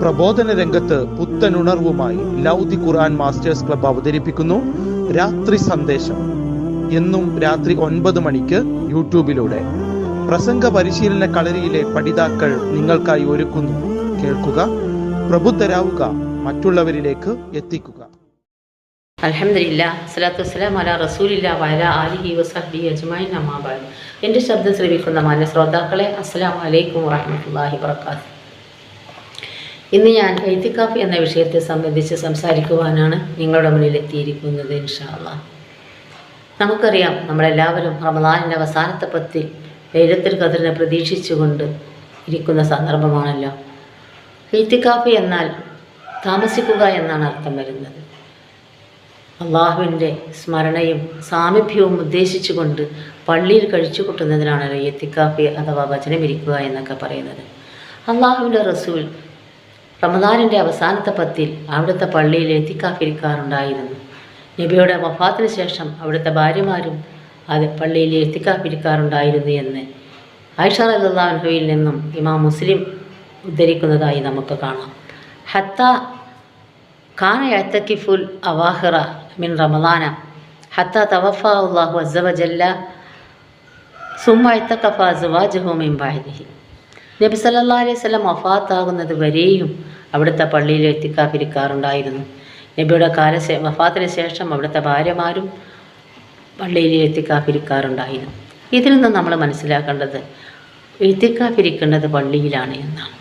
പ്രബോധന രംഗത്ത് പുത്തനുണർവുമായി ലൗദി ഖുർആൻ masters club അവതരിപ്പിക്കുന്നു. രാത്രി സന്ദേശം. എന്നും രാത്രി ഒൻപത് മണിക്ക് യൂട്യൂബിലൂടെ. പ്രസംഗ പരിശീലന കളരിയിലെ പഠിതാക്കൾ നിങ്ങൾക്കായി ഒരുക്കുന്നു. കേൾക്കുക പ്രബുദ്ധരാവുക മറ്റുള്ളവരിലേക്ക് എത്തിക്കുക. വല ആലിഹി ശബ്ദം ശ്രമിക്കുന്ന മാന്യ ശ്രോതാക്കളെ അസ്സാം വലൈക്കും വാഹമുല്ലാഹി വർക്കാത്ത് ഇന്ന് ഞാൻ എഴുത്തിക്കാഫ് എന്ന വിഷയത്തെ സംബന്ധിച്ച് സംസാരിക്കുവാനാണ് നിങ്ങളുടെ മുന്നിൽ എത്തിയിരിക്കുന്നത് ഇൻഷാല്ല നമുക്കറിയാം നമ്മളെല്ലാവരും റമദാനിന്റെ അവസാനത്തെ പത്തിൽ ലൈലത്തുൽ കതിരിനെ പ്രതീക്ഷിച്ചുകൊണ്ട് ഇരിക്കുന്ന സന്ദർഭമാണല്ലോ. എഴുത്തിക്കാഫ് എന്നാൽ താമസിക്കുക എന്നാണ് അർത്ഥം വരുന്നത്. അള്ളാഹുവിന്റെ സ്മരണയും സാമീപ്യവും ഉദ്ദേശിച്ചുകൊണ്ട് പള്ളിയിൽ കഴിച്ചു കൂട്ടുന്നതിനാണല്ലോ എത്തിക്കാഫി അഥവാ വചനമിരിക്കുക എന്നൊക്കെ പറയുന്നത്. അള്ളാഹുവിന്റെ റസൂൽ റമദാനിന്റെ അവസാനത്തെ പത്തിൽ അവിടുത്തെ പള്ളിയിൽ എത്തിക്കാഫിരിക്കാറുണ്ടായിരുന്നു. നബിയുടെ വഫാത്തിന് ശേഷം അവിടുത്തെ ഭാര്യമാരും അത് പള്ളിയിൽ എത്തിക്കാഫിരിക്കാറുണ്ടായിരുന്നു എന്ന് ആയിഷ അല്ലാഹുവിൽ നിന്നും ഇമാം മുസ്ലിം ഉദ്ധരിക്കുന്നതായി നമുക്ക് കാണാം. ഹത്ത കാന യത്തക്കിഫുൽ അവാഹിറ മിൻ റമദാന. ഹത്ത തവഫ അള്ളാഹു അസവജല്ല സുമ്മ എത്തക്കഫ സുവാജഹു മിൻ ബാഹിദിഹി നബി സല്ലാ അലൈഹി സ്വലം വഫാത്താകുന്നത് വരെയും അവിടുത്തെ പള്ളിയിൽ എത്തിക്കാതിരിക്കാറുണ്ടായിരുന്നു. നബിയുടെ കാല വഫാത്തിന് ശേഷം അവിടുത്തെ ഭാര്യമാരും പള്ളിയിൽ എത്തിക്കാതിരിക്കാറുണ്ടായിരുന്നു. ഇതിൽ നിന്ന് നമ്മൾ മനസ്സിലാക്കേണ്ടത് എത്തിക്കാതിരിക്കേണ്ടത് പള്ളിയിലാണ് എന്നാണ്.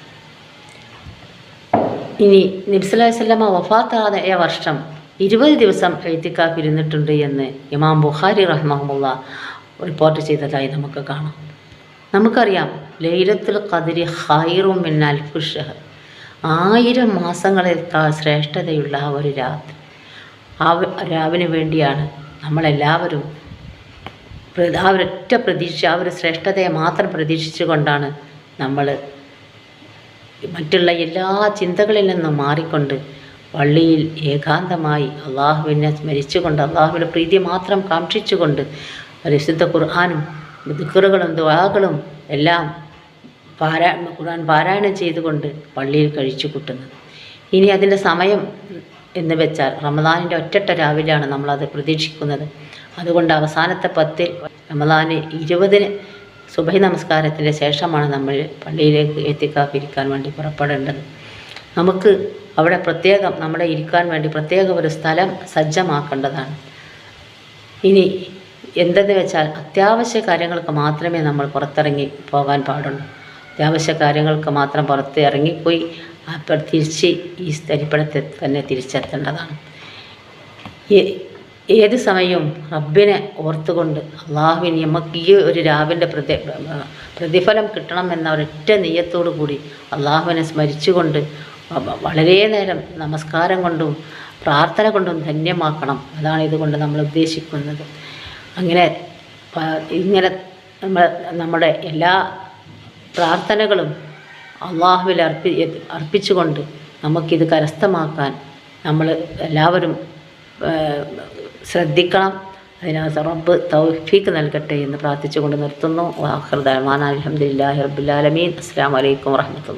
ഇനി നബ്സലാഹി സ്വല്ലാമ വഫാത്തായ വർഷം ഇരുപത് ദിവസം എഴുത്തിക്കാപ്പിരുന്നിട്ടുണ്ട് എന്ന് ഇമാം ബുഖാരി റഹ്മുള്ള റിപ്പോർട്ട് ചെയ്തതായി നമുക്ക് കാണാം. നമുക്കറിയാം ലൈലത്തുൽ കതിരി ഹൈറും മിൻ അൽഫു ആയിരം മാസങ്ങളേക്കാൾ ശ്രേഷ്ഠതയുള്ള ഒരു രാത്രി. ആ രാവിന് വേണ്ടിയാണ് നമ്മളെല്ലാവരും ആ ഒരൊറ്റ പ്രതീക്ഷ ആ ഒരു ശ്രേഷ്ഠതയെ മാത്രം പ്രതീക്ഷിച്ചുകൊണ്ടാണ് നമ്മൾ മറ്റുള്ള എല്ലാ ചിന്തകളിൽ നിന്നും മാറിക്കൊണ്ട് പള്ളിയിൽ ഏകാന്തമായി അള്ളാഹുവിനെ സ്മരിച്ചുകൊണ്ട് അള്ളാഹുവിന്റെ പ്രീതി മാത്രം കാക്ഷിച്ചുകൊണ്ട് പരിശുദ്ധ ഖുർആാനും ദിക്കറുകളും ദ്വാകളും എല്ലാം പാരാ ഖുർആൻ പാരായണം ചെയ്തുകൊണ്ട് പള്ളിയിൽ കഴിച്ചു കൂട്ടുന്നത്. ഇനി അതിന്റെ സമയം എന്ന് വെച്ചാൽ റമദാനിന്റെ ഒറ്റട്ട രാവിലെയാണ് നമ്മളത് പ്രതീക്ഷിക്കുന്നത്. അതുകൊണ്ട് അവസാനത്തെ പത്തിൽ റമദാന് ഇരുപതിന് സുബഹി നമസ്കാരത്തിന്റെ ശേഷമാണ് നമ്മൾ പള്ളിയിലേക്ക് എത്തിക്കാതിരിക്കാൻ വേണ്ടി പുറപ്പെടേണ്ടത്. നമുക്ക് അവിടെ പ്രത്യേകം നമ്മുടെ ഇരിക്കാൻ വേണ്ടി പ്രത്യേക ഒരു സ്ഥലം സജ്ജമാക്കേണ്ടതാണ്. ഇനി എന്തെന്ന് വെച്ചാൽ അത്യാവശ്യ കാര്യങ്ങൾക്ക് മാത്രമേ നമ്മൾ പുറത്തിറങ്ങി പോകാൻ പാടുള്ളൂ. അത്യാവശ്യ കാര്യങ്ങൾക്ക് മാത്രം പുറത്ത് ഇറങ്ങിപ്പോയി അപ്പോൾ തിരിച്ച് ഈ തരിപ്പടത്തെ തന്നെ തിരിച്ചെത്തേണ്ടതാണ്. ഏത് സമയവും റബ്ബിനെ ഓർത്തുകൊണ്ട് അള്ളാഹുവിന് നമുക്ക് ഈ ഒരു രാവിന്റെ പ്രതി പ്രതിഫലം കിട്ടണമെന്ന ഒരൊറ്റ നെയ്യത്തോടു കൂടി അള്ളാഹുവിനെ സ്മരിച്ചുകൊണ്ട് വളരെ നേരം നമസ്കാരം കൊണ്ടും പ്രാർത്ഥന കൊണ്ടും ധന്യമാക്കണം. അതാണ് ഇതുകൊണ്ട് നമ്മൾ ഉദ്ദേശിക്കുന്നത്. അങ്ങനെ ഇങ്ങനെ നമ്മൾ നമ്മുടെ എല്ലാ പ്രാർത്ഥനകളും അള്ളാഹുവിൽ അർപ്പി അർപ്പിച്ചുകൊണ്ട് നമുക്കിത് കരസ്ഥമാക്കാൻ നമ്മൾ എല്ലാവരും ശ്രദ്ധിക്കണം. അതിനകത്ത് റബ്ബ് തൗഫീക്ക് നൽകട്ടെ എന്ന് പ്രാർത്ഥിച്ചുകൊണ്ട് നിർത്തുന്നു. വാഹൃദാൻ അലഹമുല്ലാ റബ്ബുലാലമീൻ അസ്സാം വലൈക്കും വാഹമത്തുള്ള